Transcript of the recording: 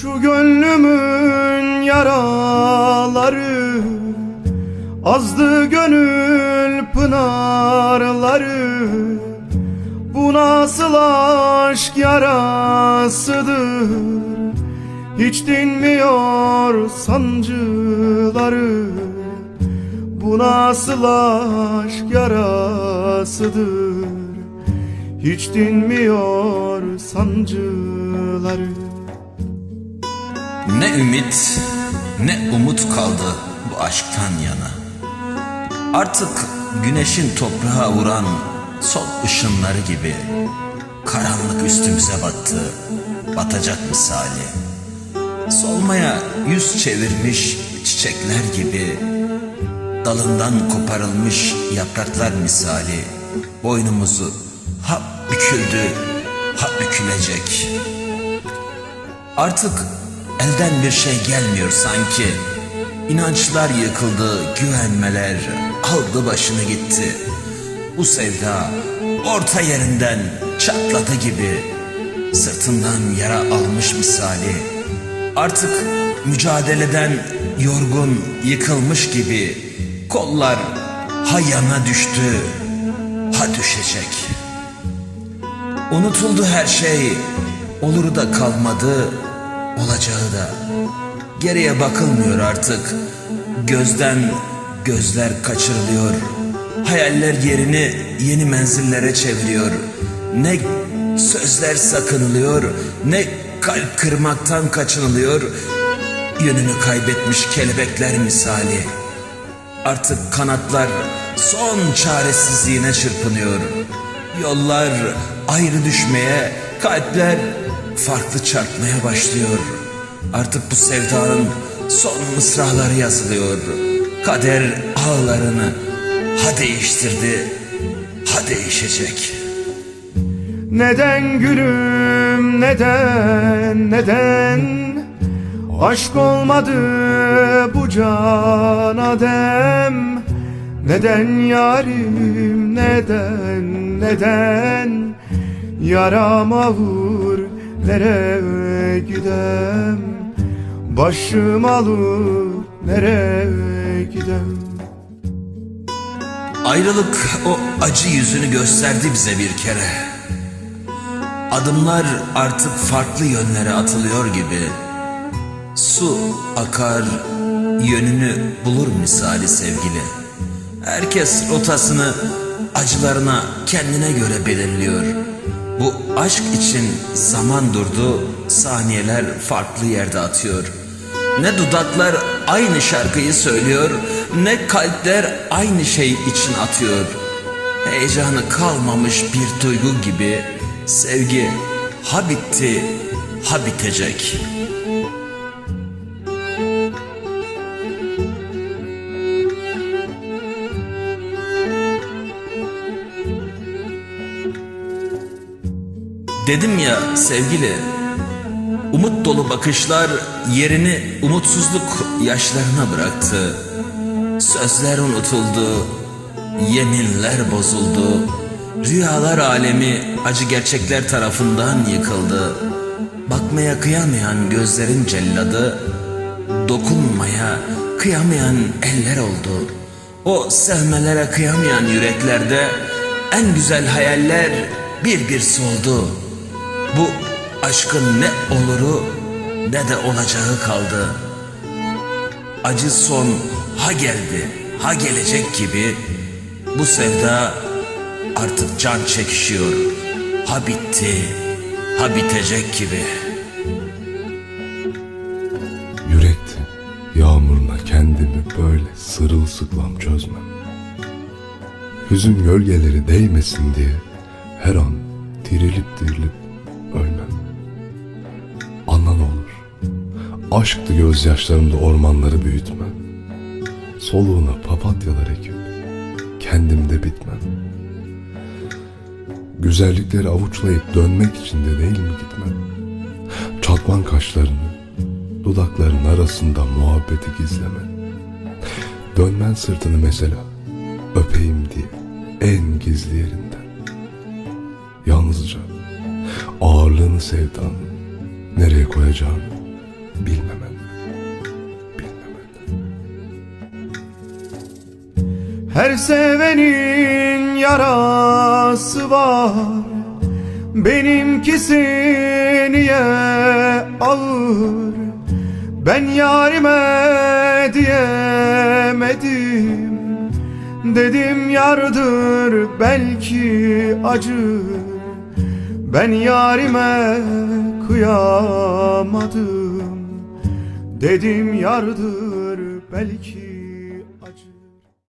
Şu gönlümün yaraları Azdı gönül pınarları. Bu nasıl aşk yarasıdır? Hiç dinmiyor sancıları. Bu nasıl aşk yarasıdır? Hiç dinmiyor sancıları Ne ümit ne umut kaldı bu aşktan yana. Artık güneşin toprağa vuran son ışınları gibi karanlık üstümüze battı, batacak misali. Solmaya yüz çevirmiş çiçekler gibi dalından koparılmış yapraklar misali boynumuzu ha büküldü ha bükülecek. Artık elden bir şey gelmiyor sanki. İnançlar yıkıldı, güvenmeler aldı başını gitti. Bu sevda orta yerinden çatladı gibi. Sırtından yara almış misali. Artık mücadeleden yorgun, yıkılmış gibi. Kollar ha yana düştü, ha düşecek. Unutuldu her şey, oluru da kalmadı, olacağı da. Geriye bakılmıyor artık, gözden gözler kaçırılıyor. Hayaller yerini yeni menzillere çeviriyor. Ne sözler sakınılıyor, ne kalp kırmaktan kaçınılıyor. Yönünü kaybetmiş kelebekler misali. Artık kanatlar son çaresizliğine çırpınıyor. Yollar ayrı düşmeye, kalpler farklı çarpmaya başlıyor. Artık bu sevdanın son mısraları yazılıyor. Kader ağlarını ha değiştirdi, ha değişecek. Neden gülüm neden neden Aşk olmadı bu cana dem Neden yarim neden neden Yarama vur nereye gidem Başım alır nereye gidem Ayrılık o acı yüzünü gösterdi bize bir kere. Adımlar artık farklı yönlere atılıyor gibi. Su akar, yönünü bulur misali sevgili. Herkes rotasını acılarına kendine göre belirliyor. Bu aşk için zaman durdu, saniyeler farklı yerde atıyor. Ne dudaklar aynı şarkıyı söylüyor, ne kalpler aynı şey için atıyor. Heyecanı kalmamış bir duygu gibi sevgi ha bitti ha bitecek. Dedim ya sevgili, umut dolu bakışlar yerini umutsuzluk yaşlarına bıraktı. Sözler unutuldu, yeminler bozuldu. Rüyalar alemi acı gerçekler tarafından yıkıldı. Bakmaya kıyamayan gözlerin celladı, dokunmaya kıyamayan eller oldu. O sevmelere kıyamayan yüreklerde en güzel hayaller bir bir soldu. Bu aşkın ne oluru ne de olacağı kaldı. Acı son ha geldi ha gelecek gibi bu sevda artık can çekişiyor. Ha bitti ha bitecek gibi. Yürekti yağmuruna kendimi böyle sırılsıklam çözmem. Hüzün gölgeleri değmesin diye her an dirilip dirilip ölmem. Anan olur. Aşktı gözyaşlarımda ormanları büyütmem. Soluğuna papatyalar ekip kendimde bitmem. Güzellikleri avuçlayıp dönmek için de değil mi gitmem? Çatman kaşlarını, dudakların arasında muhabbeti gizlemen. Dönmen sırtını mesela, öpeyim diye en gizli yerinden. Yalnızca ağırlığını sevdanın nereye koyacağını bilmemen. Bilmemen. Her sevenin yarası var Benimkisi niye ağır Ben yarime diyemedim Dedim yardır belki acır Ben yarime kıyamadım. Dedim yardır belki